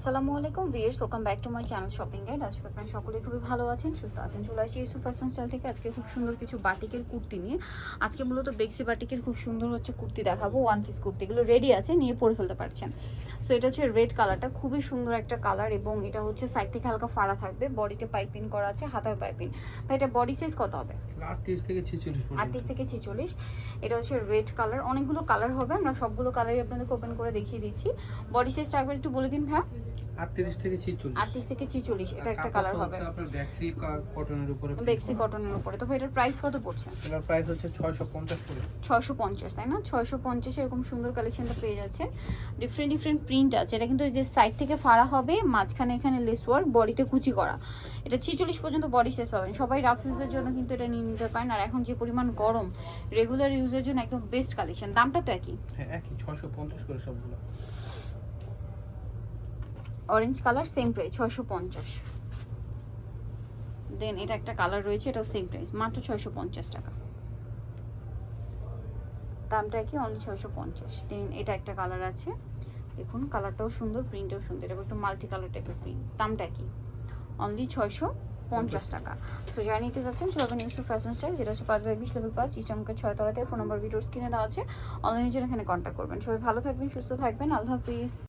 আসসালামু আলাইকুম viewers welcome back to my channel shopping guide. আজকে আপনারা সকলে খুবই ভালো আছেন সুস্থ আছেন। চলে আসি ইসু ফ্যাশন স্টাইল থেকে আজকে খুব সুন্দর কিছু বাটিকের কুর্তি নিয়ে। আজকে মূলত বেক্সি বাটিকের খুব সুন্দর হচ্ছে কুর্তি দেখাবো ওয়ান পিস কুর্তিগুলো রেডি আছে নিয়ে পরে ফেলতে পারছেন। সো এটা হচ্ছে রেড কালারটা খুবই সুন্দর একটা কালার এবং এটা হচ্ছে সাইড থেকে হালকা ফাড়া থাকবে। বডিতে পাইপিং করা আছে হাতায় পাইপিং বা এটা বডি সাইজ কত হবে? আটত্রিশ থেকে ছেচল্লিশ আটত্রিশ থেকে ছেচল্লিশ। এটা হচ্ছে রেড কালার অনেকগুলো কালার হবে আমরা সবগুলো কালারই আপনাদেরকে ওপেন করে দেখিয়ে দিচ্ছি। বডি সাইজটা একবার একটু বলে দিন হ্যাঁ 38 থেকে 46 38 থেকে 46 এটা একটা কালার হবে। আপনার ব্যাক্সি কটনের উপরে ব্যাক্সি কটনের উপরে। তো এটার প্রাইস কত পড়ছে? এটার প্রাইস হচ্ছে 650 করে। 650 তাই না? 650 এরকম সুন্দর কালেকশনটা পেয়ে যাচ্ছে। ডিফারেন্ট ডিফারেন্ট প্রিন্ট আছে। এটা কিন্তু এই যে সাইড থেকে ফাড়া হবে মাঝখানে এখানে লেস ওয়ার্ক বডিতে কুচি করা। এটা 46 পর্যন্ত বডি সাইজ পাবেন। সবাই রাফ ইউজের জন্য কিন্তু এটা নিয়ে নিতে পারেন। আর এখন যে পরিমাণ গরম রেগুলার ইউজের জন্য একদম বেস্ট কালেকশন দামটা তো একই। হ্যাঁ একই। 650 করে সবগুলো। অরেঞ্জ কালার সেম প্রাইস ছয়শো পঞ্চাশ। দেন এটা একটা কালার রয়েছে এটাও সেম প্রাইস মাত্র ছয়শো পঞ্চাশ টাকা। দামটা কি? অনলি ছয়শো পঞ্চাশ। দেন এটা একটা কালার আছে। দেখুন কালারটাও সুন্দর প্রিন্টটাও সুন্দর এটা একটু মাল্টি কালার টাইপের প্রিন্ট দামটা কি? অনলি ছয়শো পঞ্চাশ টাকা। সো যারা নিতে যাচ্ছেন চলবেন ইউসুফ ফ্যাশন স্টাইল যেটা হচ্ছে পাঁচ বাই বিশ লেভেল পাঁচ ইস্টামকে ছয় তলাতে ফোন নম্বর ভিডিওর স্ক্রিনে দেওয়া আছে। অনলাইনের জন্য এখানে কন্ট্যাক্ট করবেন। সবাই ভালো থাকবেন সুস্থ থাকবেন। আল্লাহ হাফিজ।